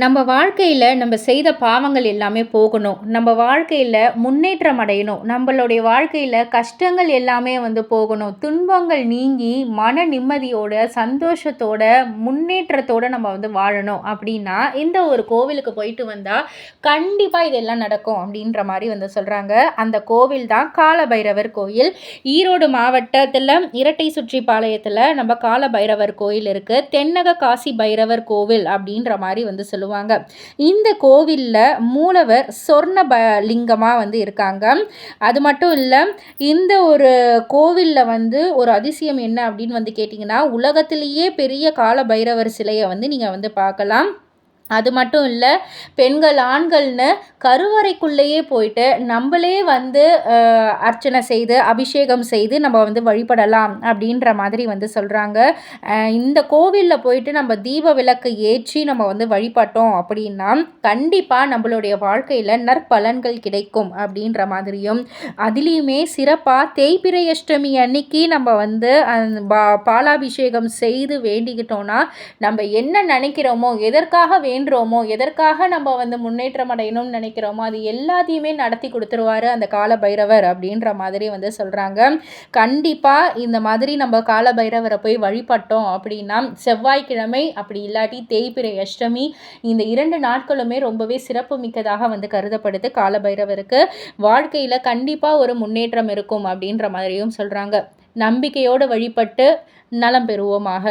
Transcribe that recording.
நம்ம வாழ்க்கையில் நம்ம செய்த பாவங்கள் எல்லாமே போகணும். நம்ம வாழ்க்கையில் முன்னேற்றம் அடையணும். நம்மளுடைய வாழ்க்கையில் கஷ்டங்கள் எல்லாமே வந்து போகணும். துன்பங்கள் நீங்கி மன நிம்மதியோட சந்தோஷத்தோட முன்னேற்றத்தோட நம்ம வந்து வாழணும். அப்படின்னா இந்த ஒரு கோவிலுக்கு போயிட்டு வந்தால் கண்டிப்பாக இதெல்லாம் நடக்கும் அப்படின்ற மாதிரி வந்து சொல்கிறாங்க அந்த கோவில் தான் காலபைரவர் கோயில். ஈரோடு மாவட்டத்தில் இரட்டை சுற்றி பாளையத்தில் நம்ம காலபைரவர் கோயில் இருக்குது தென்னக காசி பைரவர் கோவில் அப்படின்ற மாதிரி வந்து சொல்லுவாங்க. சொல்லுவாங்க. இந்த கோவிலில் மூலவர் சொர்ண ப லிங்கமாக வந்து இருக்காங்க. அது மட்டும் இல்லை இந்த ஒரு கோவிலில் வந்து ஒரு அதிசயம் என்ன அப்படின்னு வந்து கேட்டிங்கன்னா உலகத்திலேயே பெரிய கால பைரவர் சிலையை வந்து நீங்கள் வந்து பார்க்கலாம். அது மட்டும் இல்லை பெண்கள் ஆண்கள்னு கருவறைக்குள்ளேயே போயிட்டு நம்மளே வந்து அர்ச்சனை செய்து அபிஷேகம் செய்து நம்ம வந்து வழிபடலாம் அப்படின்ற மாதிரி வந்து சொல்கிறாங்க இந்த கோவிலில் போயிட்டு நம்ம தீப விளக்கு ஏற்றி நம்ம வந்து வழிபட்டோம் அப்படின்னா கண்டிப்பாக நம்மளுடைய வாழ்க்கையில் நற்பலன்கள் கிடைக்கும் அப்படின்ற மாதிரியும் அதுலேயுமே சிறப்பாக தேய்பிரை அஷ்டமி அன்னைக்கு நம்ம வந்து பாலாபிஷேகம் செய்து வேண்டிக்கிட்டோன்னா நம்ம என்ன நினைக்கிறோமோ எதற்காக வேண்டும் வேண்டுறோமோ எதற்காக நம்ம வந்து முன்னேற்றம் அடையணும்னு நினைக்கிறோமோ? அது எல்லாத்தையுமே நடத்தி கொடுத்துருவாரு அந்த கால பைரவர் அப்படின்ற மாதிரி வந்து சொல்கிறாங்க கண்டிப்பாக இந்த மாதிரி நம்ம கால பைரவரை போய் வழிபட்டோம் அப்படின்னா செவ்வாய்க்கிழமை அப்படி இல்லாட்டி தேய்பிரை அஷ்டமி இந்த இரண்டு நாட்களுமே ரொம்பவே சிறப்பு மிக்கதாக வந்து கருதப்படுது கால பைரவருக்கு வாழ்க்கையில் கண்டிப்பாக ஒரு முன்னேற்றம் இருக்கும் அப்படின்ற மாதிரியும் சொல்கிறாங்க நம்பிக்கையோடு வழிபட்டு நலம் பெறுவோமாக.